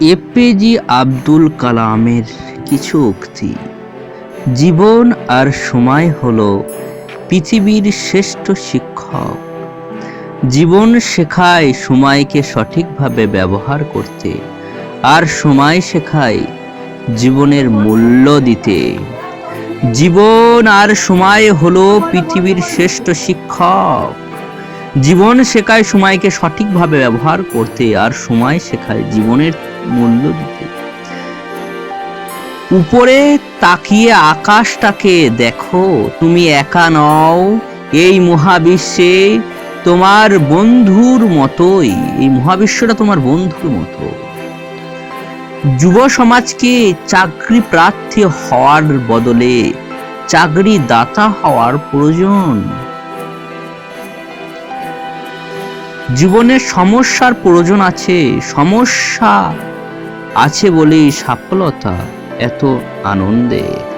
APG Abdul কালামের কিছু উক্তি। জীবন আর সময় হলো পৃথিবীর শ্রেষ্ঠ শিক্ষক। জীবন শেখায় সময়কে সঠিকভাবে ব্যবহার করতে আর সময় শেখায় জীবনের মূল্য দিতে। জীবন আর সময় হলো পৃথিবীর শ্রেষ্ঠ শিক্ষক। জীবন শেখায় সময়কে সঠিকভাবে ব্যবহার করতে আর সময় শেখায় জীবনের মূল্য দিতে। উপরে তাকিয়ে আকাশটাকে দেখো, তুমি একা নও এই মহাবিশ্বে, তোমার বন্ধুর মতোই, এই মহাবিশ্বটা তোমার বন্ধুর মতো। যুব সমাজকে চাকরি প্রার্থী হওয়ার বদলে চাকরি দাতা হওয়ার প্রয়োজন। জীবনে সমস্যার প্রয়োজন আছে সমস্যা আছে বলেই সফলতা এত আনন্দে।